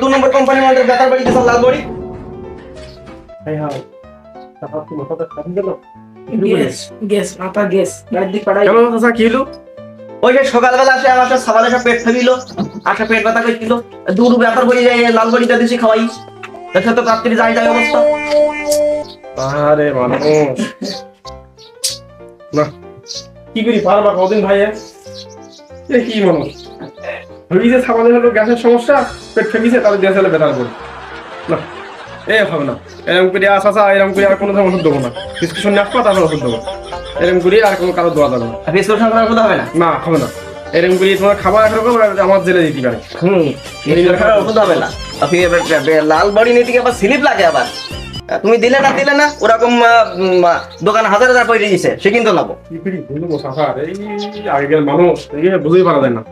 দু নম্বর কোম্পানি আমাদের বেতার বাড়ি গেছে লাল বাড়ি সকালবেলা আসে আমার সকালে সব পেট ফেলিল আসে পেট ব্যথা করছিল। দূর বেতার বাড়ি যাই লাল বাড়িটা দিছি খাওয়াই। দেখে তো রাত্রি যাই যাই অবস্থা। আরে মানুষ। না। কি করি পারবা কদিন ভাই এ কি মানুষ হইছে সামান্য হলো গ্যাসের সমস্যা পেট ফেমিছে তাহলে গ্যাস হলে বেতার করবে না এ হবে না। এরকম করে আসা আসা এরকম করে আর কোনো ধরনের ওষুধ দেবো না। প্রেসক্রিপশন নিয়ে আসবা তারপর ওষুধ দেবো। এরকম করে আর কোনো কারও দেওয়া যাবে না। প্রেসক্রিপশন করার কথা হবে না? না হবে না। এরকম করে তোমার খাবার একরকম আর আমার জেলে দিতে পারে। হুম ওষুধ হবে না। আপনি এবার লাল বাড়ি নিতে আবার স্লিপ লাগে আবার। তুমি দিলে না দিলে না, ওরকম দোকান হাজার হাজার পয়সা দিয়েছে সে কিন্তু নেব মানুষ বুঝতেই পারা যায় না।